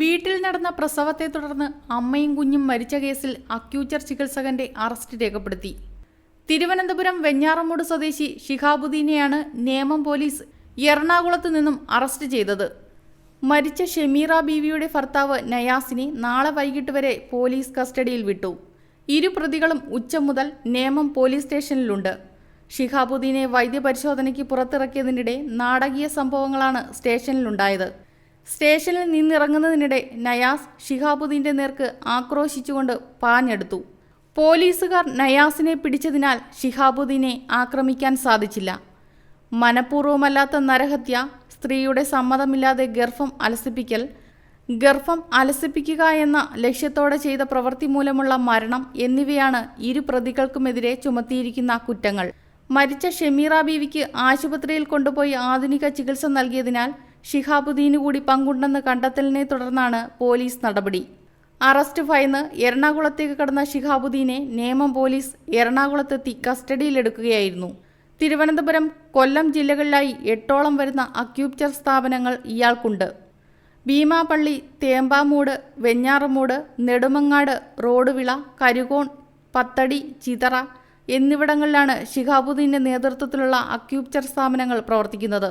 വീട്ടിൽ നടന്ന പ്രസവത്തെ തുടർന്ന് അമ്മയും കുഞ്ഞും മരിച്ച കേസിൽ അക്യൂച്ചർ ചികിത്സകന്റെ അറസ്റ്റ് രേഖപ്പെടുത്തി. തിരുവനന്തപുരം വെഞ്ഞാറമൂട് സ്വദേശി ഷിഹാബുദ്ദീനെയാണ് നേമം പോലീസ് എറണാകുളത്ത് നിന്നും അറസ്റ്റ് ചെയ്തത്. മരിച്ച ഷെമീറ ബീവിയുടെ ഭർത്താവ് നയാസിനെ നാളെ വൈകിട്ട് വരെ പോലീസ് കസ്റ്റഡിയിൽ വിട്ടു. ഇരു പ്രതികളും ഉച്ച മുതൽ നേമം പോലീസ് സ്റ്റേഷനിലുണ്ട്. ഷിഹാബുദ്ദീനെ വൈദ്യപരിശോധനയ്ക്ക് പുറത്തിറക്കിയതിനിടെ നാടകീയ സംഭവങ്ങളാണ് സ്റ്റേഷനിലുണ്ടായത്. സ്റ്റേഷനിൽ നിന്നിറങ്ങുന്നതിനിടെ നയാസ് ഷിഹാബുദ്ദീന്റെ നേർക്ക് ആക്രോശിച്ചുകൊണ്ട് പാഞ്ഞെടുത്തു. പോലീസുകാർ നയാസിനെ പിടിച്ചതിനാൽ ഷിഹാബുദ്ദീനെ ആക്രമിക്കാൻ സാധിച്ചില്ല. മനഃപൂർവമല്ലാത്ത നരഹത്യ സ്ത്രീയുടെ സമ്മതമില്ലാതെ ഗർഭം അലസിപ്പിക്കൽ ഗർഭം അലസിപ്പിക്കുക എന്ന ലക്ഷ്യത്തോടെ ചെയ്ത പ്രവൃത്തി മൂലമുള്ള മരണം എന്നിവയാണ് ഇരു പ്രതികൾക്കുമെതിരെ ചുമത്തിയിരിക്കുന്ന കുറ്റങ്ങൾ. മരിച്ച ഷെമീറ ബീവിക്ക് ആശുപത്രിയിൽ കൊണ്ടുപോയി ആധുനിക ചികിത്സ നൽകിയതിനാൽ ഷിഹാബുദ്ദീന് കൂടി പങ്കുണ്ടെന്ന് കണ്ടെത്തലിനെ തുടർന്നാണ് പോലീസ് നടപടി. അറസ്റ്റ് ഭയന്ന് എറണാകുളത്തേക്ക് കടന്ന ഷിഹാബുദ്ദീനെ നേമം പോലീസ് എറണാകുളത്തെത്തി കസ്റ്റഡിയിലെടുക്കുകയായിരുന്നു. തിരുവനന്തപുരം കൊല്ലം ജില്ലകളിലായി എട്ടോളം വരുന്ന അക്യൂപ്ചർ സ്ഥാപനങ്ങൾ ഇയാൾക്കുണ്ട്. ഭീമാപള്ളി തേമ്പാമൂട് വെഞ്ഞാറമൂട് നെടുമങ്ങാട് റോഡുവിള കരുകോൺ പത്തടി ചിതറ എന്നിവിടങ്ങളിലാണ് ഷിഹാബുദ്ദീന്റെ നേതൃത്വത്തിലുള്ള അക്യൂപ്ചർ സ്ഥാപനങ്ങൾ പ്രവർത്തിക്കുന്നത്.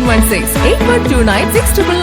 716 8129 699